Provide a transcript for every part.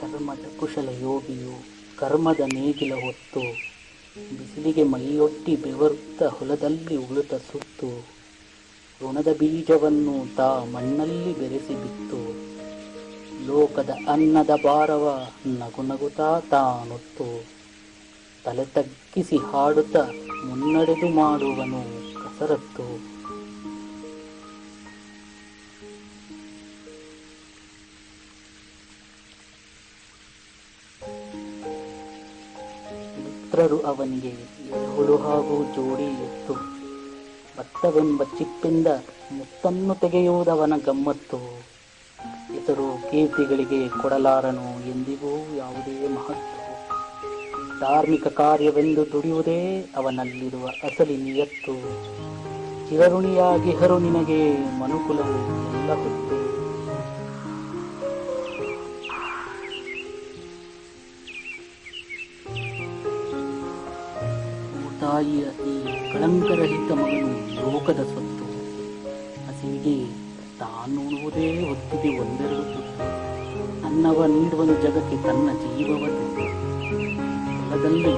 ಧರ್ಮದ ಕುಶಲ ಯೋಗಿಯು ಕರ್ಮದ ನೇಗಿಲ ಹೊತ್ತು ಬಿಸಿಲಿಗೆ ಮೈಯೊಟ್ಟಿ ಬೆವರುತ್ತ ಹೊಲದಲ್ಲಿ ಉಳಿತ ಸುತ್ತು. ಋಣದ ಬೀಜವನ್ನು ತಾ ಮಣ್ಣಲ್ಲಿ ಬೆರೆಸಿ ಬಿತ್ತು. ಲೋಕದ ಅನ್ನದ ಭಾರವ ನಗು ನಗುತ್ತಾ ತಾನೊತ್ತು. ತಲೆ ತಗ್ಗಿಸಿ ಹಾಡುತ್ತ ಮುನ್ನಡೆದು ಮಾಡುವನು ಕಸರತ್ತು. ಮಿತ್ರರು ಅವನಿಗೆ ಎರೆಹುಳು ಹಾಗೂ ಜೋಡಿ ಎತ್ತು. ಭತ್ತವೆಂಬ ಚಿಪ್ಪಿಂದ ಮುತ್ತನ್ನು ತೆಗೆಯುವುದವನ ಗಮ್ಮತ್ತು. ಹೆಸರು ಕೀರ್ತಿಗಳಿಗೆ ಕೊಡಲಾರನು ಎಂದಿಗೂ ಯಾವುದೇ ಮಹತ್ವ. ಧಾರ್ಮಿಕ ಕಾರ್ಯವೆಂದು ದುಡಿಯುವುದೇ ಅವನಲ್ಲಿರುವ ಅಸಲಿ ನಿಯತ್ತು. ಚಿರಋಣಿಯಾಗಿ ಹರು ನಿನಗೆ ಮನುಕುಲವು ಎಲ್ಲ ಹೊತ್ತು ತಾಯಿಯ ಈ ಕಳಂಕರಹಿತ ಮಗನು ಲೋಕದ ಸ್ವತ್ತು. ಹಸಿವಿಗೆ ತಾನು ಉಣುವುದೇ ಹೊತ್ತಿಗೆ ಒಂದೆರಡು ತುತ್ತು. ಅನ್ನವ ನೀಡುವನು ಜಗಕ್ಕೆ ತನ್ನ ಜೀವವನ್ನು ಹೊಲದಲ್ಲಿ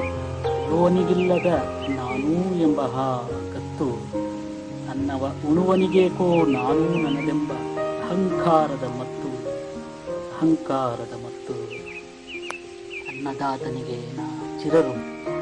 ಉಳುವನಿಗಿಲ್ಲದ ನಾನೂ ಎಂಬ ಹಾ ಕತ್ತು. ಅನ್ನವ ಉಣುವನಿಗೇಕೋ ನಾನೂ ನನಗೆಂಬ ಅಹಂಕಾರದ ಮತ್ತು. ಅಹಂಕಾರದ ಮತ್ತು. ಅನ್ನದಾತನಿಗೆ ನಾ ಚಿರರು.